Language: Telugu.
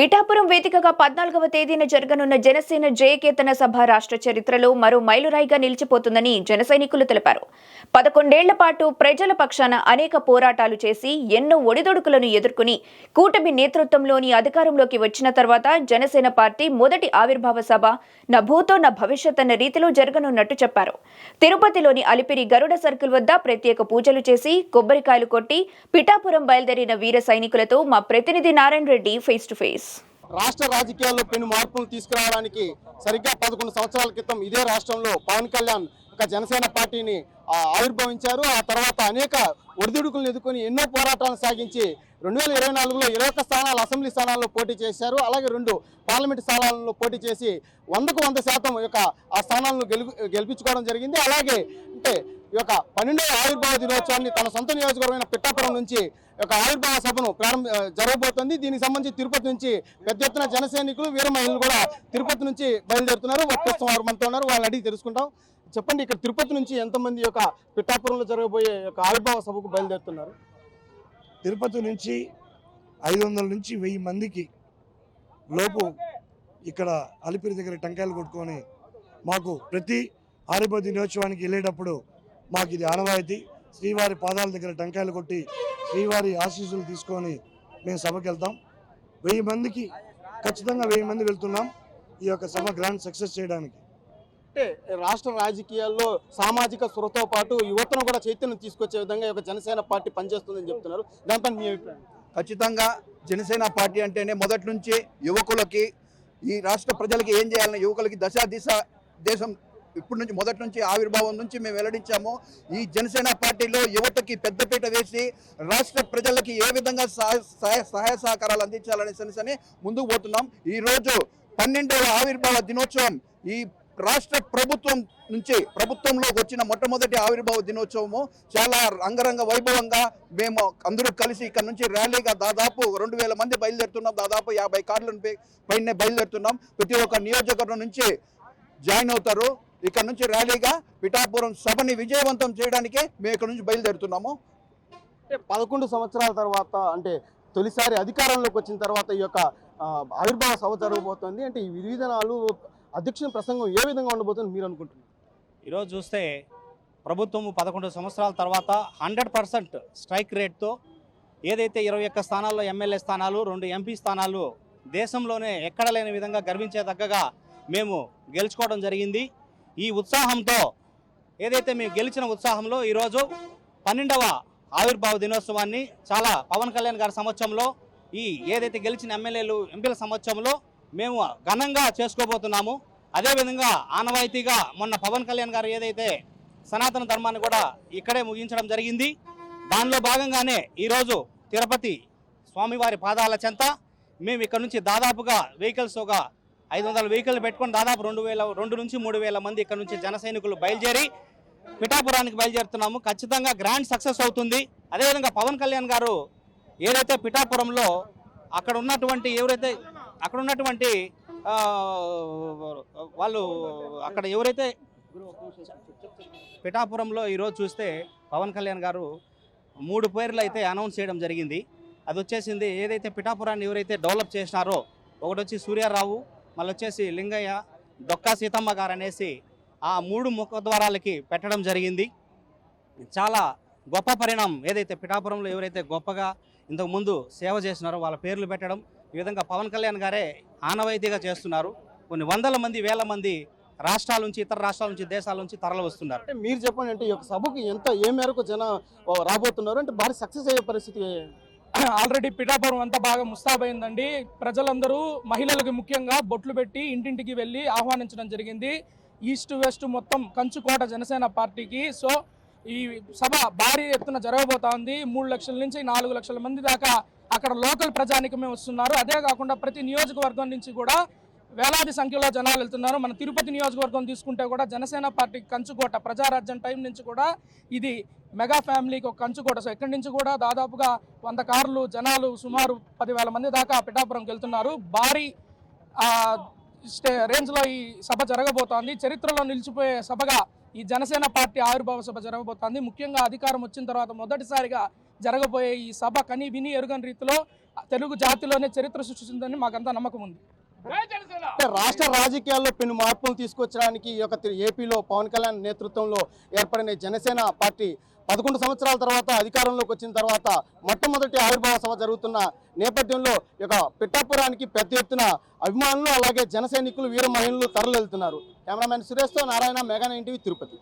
పిఠాపురం వేదికగా పద్నాలుగవ తేదీన జరగనున్న జనసేన జయకేతన సభ రాష్ట్ర చరిత్రలో మరో మైలురాయిగా నిలిచిపోతుందని జన సైనికులు తెలిపారు. పదకొండేళ్ళ పాటు ప్రజల పక్షాన అనేక పోరాటాలు చేసి ఎన్నో ఒడిదొడుకులను ఎదుర్కొని కూటమి నేతృత్వంలోని అధికారంలోకి వచ్చిన తర్వాత జనసేన పార్టీ మొదటి ఆవిర్భావ సభ నా భూతో నా భవిష్యత్ అన్న రీతిలో జరగనున్నట్టు చెప్పారు. తిరుపతిలోని అలిపిరి గరుడ సర్కిల్ వద్ద ప్రత్యేక పూజలు చేసి కొబ్బరికాయలు కొట్టి పిఠాపురం బయలుదేరిన వీర సైనికులతో మా ప్రతినిధి Narayana Reddy face to face. రాష్ట్ర రాజకీయాల్లో పెను మార్పులు తీసుకురావడానికి సరిగ్గా పదకొండు సంవత్సరాల క్రితం ఇదే రాష్ట్రంలో పవన్ కళ్యాణ్ ఒక జనసేన పార్టీని ఆవిర్భవించారు. ఆ తర్వాత అనేక ఒడిదుడుకులను ఎదుర్కొని ఎన్నో పోరాటాలను సాగించి రెండు వేల ఇరవై నాలుగులో ఇరవై ఒక్క స్థానాలు అసెంబ్లీ స్థానాల్లో పోటీ చేశారు. అలాగే రెండు పార్లమెంట్ స్థానాలలో పోటీ చేసి వందకు వంద శాతం యొక్క ఆ స్థానాలను గెలుపు గెలిపించుకోవడం జరిగింది. అలాగే అంటే ఈ యొక్క పన్నెండవ ఆవిర్భావ దినోత్సవాన్ని తన సొంత నియోజకవర్గమైన పిట్టాపురం నుంచి ఒక యొక్క ఆవిర్భావ సభను ప్రారంభ జరగబోతుంది. జరగబోతోంది దీనికి సంబంధించి తిరుపతి నుంచి పెద్ద ఎత్తున జన సైనికులు వీర మహిళలు కూడా తిరుపతి నుంచి బయలుదేరుతున్నారు. ప్రస్తుతం వారు మనతో ఉన్నారు. వాళ్ళని అడిగి తెలుసుకుంటాం. చెప్పండి ఇక్కడ తిరుపతి నుంచి ఎంతమంది యొక్క పిట్టాపురంలో జరగబోయే యొక్క ఆవిర్భావ సభకు బయలుదేరుతున్నారు? తిరుపతి నుంచి ఐదు వందల నుంచి వెయ్యి మందికి లోపు ఇక్కడ అలిపిరి దగ్గర టెంకాయలు కొట్టుకొని మాకు ప్రతి ఆరిపతి దినోత్సవానికి వెళ్ళేటప్పుడు మాకు ఇది ఆనవాయితీ. శ్రీవారి పాదాల దగ్గర టెంకాయలు కొట్టి శ్రీవారి ఆశీస్సులు తీసుకొని మేము సభకి వెళ్తాం. వెయ్యి మందికి ఖచ్చితంగా వెయ్యి మంది వెళ్తున్నాం ఈ యొక్క సభ గ్రాండ్ సక్సెస్ చేయడానికి. అంటే రాష్ట్ర రాజకీయాల్లో సామాజిక స్పృహతో పాటు యువతను కూడా చైతన్యం తీసుకొచ్చే విధంగా ఈ యొక్క జనసేన పార్టీ పనిచేస్తుందని చెప్తున్నారు. దానిపై మీ అభిప్రాయం? ఖచ్చితంగా జనసేన పార్టీ అంటేనే మొదటి నుంచి యువకులకి ఈ రాష్ట్ర ప్రజలకి ఏం చేయాలని యువకులకి దశ దిశ దేశం ఇప్పటి నుంచి మొదటి నుంచి ఆవిర్భావం నుంచి మేము వెల్లడించాము. ఈ జనసేన పార్టీలో యువతకి పెద్దపీట వేసి రాష్ట్ర ప్రజలకి ఏ విధంగా సహాయ సహాయ- సహాయ సహకారాలు అందించాలనే ముందుకు పోతున్నాం. ఈ రోజు పన్నెండవ ఆవిర్భావ దినోత్సవం ఈ రాష్ట్ర ప్రభుత్వం నుంచి ప్రభుత్వంలోకి వచ్చిన మొట్టమొదటి ఆవిర్భావ దినోత్సవము. చాలా అంగరంగ వైభవంగా మేము అందరూ కలిసి ఇక్కడ నుంచి ర్యాలీగా దాదాపు రెండు వేల మంది బయలుదేరుతున్నాం. దాదాపు యాభై కార్ల పైన బయలుదేరుతున్నాం. ప్రతి ఒక్క నియోజకవర్గం నుంచి జాయిన్ అవుతారు. ఇక్కడ నుంచి ర్యాలీగా పిఠాపురం సభని విజయవంతం చేయడానికి మేము ఇక్కడ నుంచి బయలుదేరుతున్నాము. అంటే పదకొండు సంవత్సరాల తర్వాత అంటే తొలిసారి అధికారంలోకి వచ్చిన తర్వాత ఈ యొక్క ఆవిర్భావ సభ జరగబోతోంది. అంటే ఈ విధి విధానాలు అధ్యక్షుని ప్రసంగం ఏ విధంగా ఉండబోతుంది మీరు అనుకుంటున్నారు? ఈరోజు చూస్తే ప్రభుత్వం పదకొండు సంవత్సరాల తర్వాత హండ్రెడ్ పర్సెంట్ స్ట్రైక్ రేట్తో ఏదైతే ఇరవై ఒక్క స్థానాల్లో ఎమ్మెల్యే స్థానాలు రెండు ఎంపీ స్థానాలు దేశంలోనే ఎక్కడ లేని విధంగా గర్వించేదగ్గగా మేము గెలుచుకోవడం జరిగింది. ఈ ఉత్సాహంతో ఏదైతే మేము గెలిచిన ఉత్సాహంలో ఈరోజు పన్నెండవ ఆవిర్భావ దినోత్సవాన్ని చాలా పవన్ కళ్యాణ్ గారి సంవత్సరంలో ఈ ఏదైతే గెలిచిన ఎమ్మెల్యేలు ఎంపీల సంవత్సరంలో మేము ఘనంగా చేసుకోబోతున్నాము. అదేవిధంగా ఆనవాయితీగా మొన్న పవన్ కళ్యాణ్ గారు ఏదైతే సనాతన ధర్మాన్ని కూడా ఇక్కడే ముగించడం జరిగింది. దానిలో భాగంగానే ఈరోజు తిరుపతి స్వామివారి పాదాల చెంత మేము ఇక్కడ నుంచి దాదాపుగా వెహికల్స్ ఒక ఐదు వందల వెహికల్ పెట్టుకొని దాదాపు రెండు వేల రెండు నుంచి మూడు వేల మంది ఇక్కడ నుంచి జన సైనికులు బయలుదేరి పిఠాపురానికి బయలుదేరుతున్నాము. ఖచ్చితంగా గ్రాండ్ సక్సెస్ అవుతుంది. అదేవిధంగా పవన్ కళ్యాణ్ గారు ఏదైతే పిఠాపురంలో అక్కడ ఉన్నటువంటి ఎవరైతే అక్కడ ఉన్నటువంటి వాళ్ళు అక్కడ ఎవరైతే పిఠాపురంలో ఈరోజు చూస్తే పవన్ కళ్యాణ్ గారు మూడు పేర్లు అయితే అనౌన్స్ చేయడం జరిగింది. అది వచ్చేసింది ఏదైతే పిఠాపురాన్ని ఎవరైతే డెవలప్ చేసినారో ఒకటి వచ్చి సూర్యారావు మళ్ళీ వచ్చేసి లింగయ్య దొక్కా సీతమ్మ గారు అనేసి ఆ మూడు ముఖద్వారాలకి పెట్టడం జరిగింది. చాలా గొప్ప పరిణామం. ఏదైతే పిఠాపురంలో ఎవరైతే గొప్పగా ఇంతకుముందు సేవ చేసినారో వాళ్ళ పేర్లు పెట్టడం ఈ విధంగా పవన్ కళ్యాణ్ గారే ఆనవాయితీగా చేస్తున్నారు. కొన్ని వందల మంది వేల మంది రాష్ట్రాల నుంచి ఇతర రాష్ట్రాల నుంచి దేశాల నుంచి తరలి వస్తున్నారు. అంటే మీరు చెప్పండి అంటే ఈ యొక్క సభకు ఎంత ఏ మేరకు జనం రాబోతున్నారు? అంటే భారీ సక్సెస్ అయ్యే పరిస్థితి ఆల్రెడీ పిఠాపురం అంతా బాగా ముస్తాబైందండి. ప్రజలందరూ మహిళలకు ముఖ్యంగా బొట్లు పెట్టి ఇంటింటికి వెళ్ళి ఆహ్వానించడం జరిగింది. ఈస్ట్ వెస్ట్ మొత్తం కంచుకోట జనసేన పార్టీకి. సో ఈ సభ భారీ ఎత్తున జరగబోతా ఉంది మూడు లక్షల నుంచి నాలుగు లక్షల మంది దాకా అక్కడ లోకల్ ప్రజానికమే వస్తున్నారు. అదే కాకుండా ప్రతి నియోజకవర్గం నుంచి కూడా వేలాది సంఖ్యలో జనాలు వెళ్తున్నారు. మన తిరుపతి నియోజకవర్గం తీసుకుంటే కూడా జనసేన పార్టీకి కంచుకోట ప్రజారాజ్యం టైం నుంచి కూడా ఇది మెగా ఫ్యామిలీకి ఒక కంచుకోట. సో ఎక్కడి నుంచి కూడా దాదాపుగా వంద కార్లు జనాలు సుమారు పదివేల మంది దాకా పిఠాపురంకి వెళ్తున్నారు. భారీ స్టే రేంజ్లో ఈ సభ జరగబోతోంది. చరిత్రలో నిలిచిపోయే సభగా ఈ జనసేన పార్టీ ఆవిర్భావ సభ జరగబోతోంది. ముఖ్యంగా అధికారం వచ్చిన తర్వాత మొదటిసారిగా జరగబోయే ఈ సభ కని విని ఎరుగని రీతిలో తెలుగు జాతిలోనే చరిత్ర సృష్టిస్తుందని మాకంతా నమ్మకం ఉంది. రాష్ట్ర రాజకీయాల్లో పెను మార్పులు తీసుకొచ్చడానికి ఈ యొక్క ఏపీలో పవన్ కళ్యాణ్ నేతృత్వంలో ఏర్పడిన జనసేన పార్టీ పదకొండు సంవత్సరాల తర్వాత అధికారంలోకి వచ్చిన తర్వాత మొట్టమొదటి ఆవిర్భావ సభ జరుగుతున్న నేపథ్యంలో ఈ యొక్క పెద్ద ఎత్తున అభిమానులు అలాగే జన సైనికులు వీర మహిళలు తరలివెళ్తున్నారు. కెమెరామెన్ సురేష్తో నారాయణ మెగా నైన్ తిరుపతి.